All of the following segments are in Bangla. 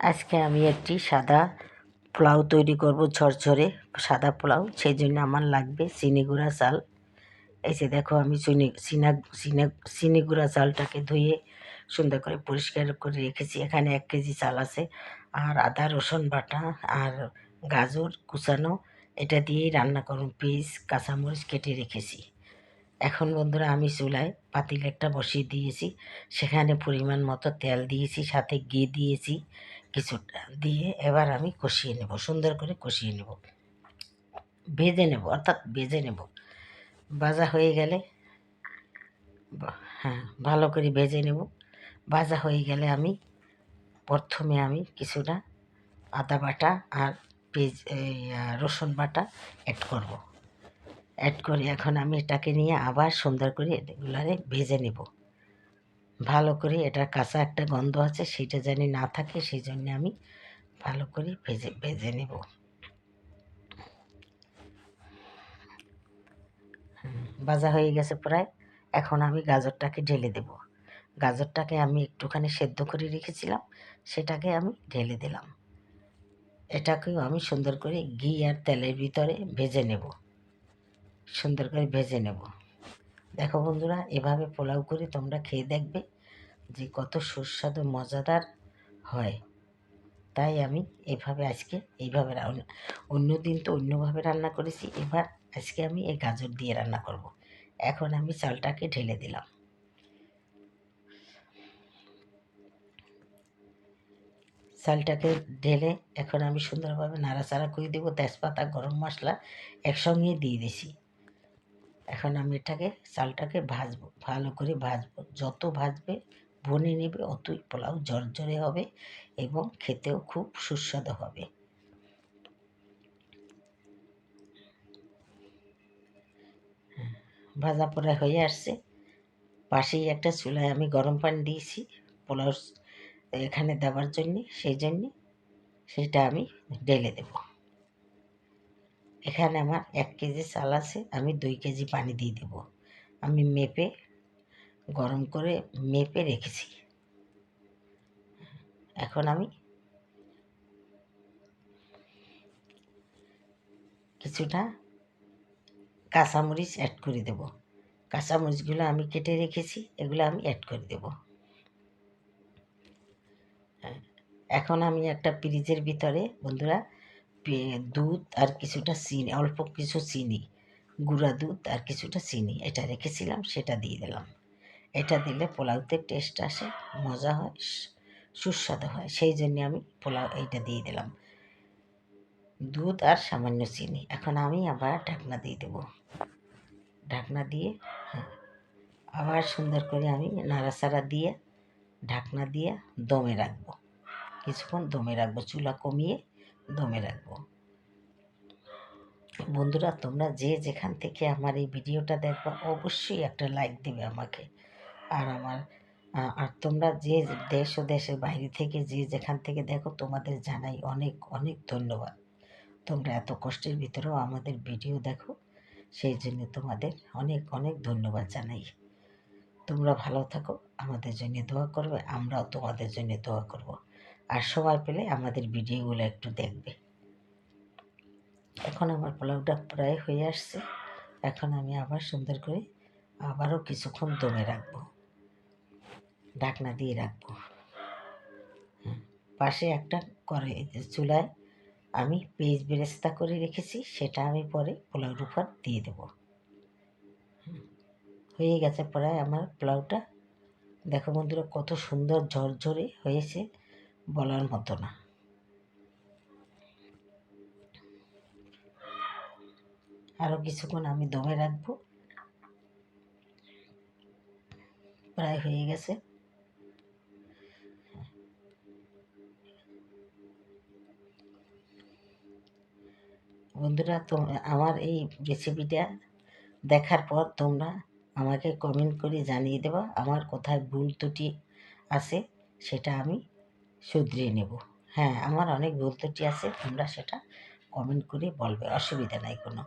আজকে আমি একটি সাদা পোলাও তৈরি করব, ঝরঝরে সাদা পোলাও। সেই জন্য আমার লাগবে চিনি গুঁড়া চাল। এই যে দেখো, আমি চিনি, চিনা চিনা, চিনি গুঁড়া চালটাকে ধুয়ে সুন্দর করে পরিষ্কার করে রেখেছি। এখানে এক কেজি চাল আছে আর আদা, রসুন বাটা আর গাজর কুচানো। এটা দিয়েই রান্না করুন পিস কাঁচামরিচ কেটে রেখেছি। এখন বন্ধুরা, আমি চুলায় পাতিল একটা বসিয়ে দিয়েছি। সেখানে পরিমাণ মতো তেল দিয়েছি, সাথে ঘি দিয়েছি। কিছুটা দিয়ে এবার আমি কষিয়ে নেব, সুন্দর করে কষিয়ে নেব। ভেজে নেব, অর্থাৎ ভেজে নেব। ভাজা হয়ে গেলে হ্যাঁ ভালো করে ভেজে নেব। ভাজা হয়ে গেলে আমি প্রথমে আমি কিছুটা আদা বাটা আর পেঁয়াজ রসুন বাটা অ্যাড করব। অ্যাড করে এখন আমি এটাকে নিয়ে আবার সুন্দর করে এগুলারে ভেজে নেব। ভালো করে এটার কাঁচা একটা গন্ধ আছে, সেটা জানি না থাকে সেই জন্য আমি ভালো করে ভেজে ভেজে নেব। ভাজা হয়ে গেছে প্রায়, এখন আমি গাজরটাকে ঢেলে দেব। গাজরটাকে আমি একটুখানি সেদ্ধ করে রেখেছিলাম, সেটাকে আমি ঢেলে দিলাম। এটাকেও আমি সুন্দর করে ঘি আর তেলের ভিতরে ভেজে নেব। সুন্দর করে ভেজে নেব। দেখো বন্ধুরা, এভাবে পোলাও করে তোমরা খেয়ে দেখবে যে কত সুস্বাদু, মজাদার হয়। তাই আমি এভাবে আজকে এইভাবে রান্না, অন্য দিন তো অন্যভাবে রান্না করেছি, এবার আজকে আমি এই গাজর দিয়ে রান্না করব। এখন আমি চালটাকে ঢেলে দিলাম। চালটাকে ঢেলে এখন আমি সুন্দরভাবে নাড়াচাড়া করে দেবো তেজপাতা, গরম মশলা একসঙ্গে দিয়ে দিছি। এখন আমি এটাকে, চালটাকে ভাজবো, ভালো করে ভাজবো। যত ভাজবে বনে নেবে, অতই পোলাও ঝরঝরে হবে এবং খেতেও খুব সুস্বাদু হবে। ভাজা পোড়া হয়ে আসছে। পাশেই একটা চুলায় আমি গরম পানি দিয়েছি পোলাও এখানে দেওয়ার জন্যে, সেই জন্যে সেটা আমি ঢেলে দেব। এখানে আমার এক কেজি চাল আছে আমি দুই কেজি পানি দিয়ে দেব। আমি মেপে গরম করে মেপে রেখেছি। এখন আমি কিছুটা কাঁচামরিচ অ্যাড করে দেব। কাঁচামরিচগুলো আমি কেটে রেখেছি এগুলো আমি অ্যাড করে দেব। হ্যাঁ, এখন আমি একটা ফ্রিজের ভিতরে বন্ধুরা দুধ আর কিছুটা চিনি অল্প কিছু চিনি গুঁড়া দুধ আর কিছুটা চিনি। এটা রেখেছিলাম সেটা দিয়ে দিলাম। এটা দিলে পোলাওতে টেস্ট আসে মজা হয় সুস্বাদু হয়। সেই জন্য আমি পোলাও এইটা দিয়ে দিলাম। দুধ আর সামান্য চিনি। এখন আমি আবার ঢাকনা দিয়ে দেবো। ঢাকনা দিয়ে হ্যাঁ, আবার সুন্দর করে আমি নাড়াচাড়া দিয়ে ঢাকনা দিয়ে দমে রাখব। কিছুক্ষণ দমে রাখব চুলা কমিয়ে দমে রাখব। বন্ধুরা, তোমরা যে যেখান থেকে আমার এই ভিডিওটা দেখবে, অবশ্যই একটা লাইক দেবে আমাকে। আর আমার আর তোমরা যে দেশ ও দেশের বাইরে থেকে যে যেখান থেকে দেখো, তোমাদের জানাই অনেক অনেক ধন্যবাদ। তোমরা এত কষ্টের ভিতরেও আমাদের ভিডিও দেখো, সেই জন্য তোমাদের অনেক অনেক ধন্যবাদ জানাই। তোমরা ভালো থাকো, আমাদের জন্য দোয়া করবে, আমরাও তোমাদের জন্য দোয়া করব। আর সময় পেলে আমাদের ভিডিওগুলো একটু দেখবে। এখন আমার পোলাওটা প্রায় হয়ে আসছে। এখন আমি আবার সুন্দর করে আবারও কিছুক্ষণ দমে রাখব। ঢাকনা দিয়ে রাখব। পাশে একটা করে চুলায় আমি পেঁয়াজ বেরেস্তা করে রেখেছি, সেটা আমি পরে পোলাওর উপর দিয়ে দেবো। হয়ে গেছে প্রায় আমার পোলাওটা দেখো বন্ধুরা, কত সুন্দর ঝরঝরে হয়েছে। বলার মতো না। আরও কিছুক্ষণ আমি দমে রাখব। প্রায় হয়ে গেছে। বন্ধুরা তো আমার এই রেসিপিটা দেখার পর তোমরা আমাকে কমেন্ট করে জানিয়ে দেবা, আমার কোথায় ভুল ত্রুটি আছে সেটা আমি শুধরিয়ে নেব। হ্যাঁ আমার অনেক ভুল ত্রুটি আছে, তোমরা সেটা কমেন্ট করে বলবে, অসুবিধা নাই কোনো।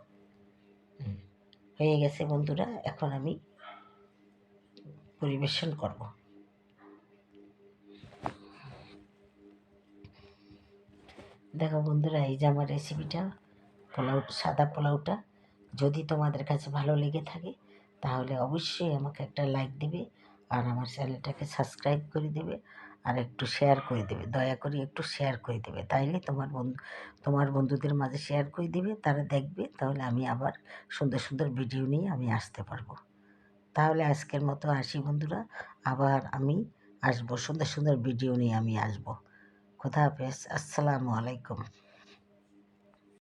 হয়ে গেছে বন্ধুরা, এখন আমি পরিবেশন করব। দেখো বন্ধুরা, এই যে আমার রেসিপিটা পোলাও, সাদা পোলাওটা, যদি তোমাদের কাছে ভালো লেগে থাকে, তাহলে অবশ্যই আমাকে একটা লাইক দেবে, আর আমার চ্যানেলটাকে সাবস্ক্রাইব করে দেবে আর একটু শেয়ার করে দেবে। দয়া করে একটু শেয়ার করে দেবে। তাইলে তোমার বন্ধু তোমার বন্ধুদের মাঝে শেয়ার করে দেবে, তারা দেখবে, তাহলে আমি আবার সুন্দর সুন্দর ভিডিও নিয়ে আমি আসতে পারব। তাহলে আজকের মতো আসি বন্ধুরা। আবার আমি আসব, সুন্দর সুন্দর ভিডিও নিয়ে আমি আসব। খোদা হাফেজ। আসসালামু আলাইকুম।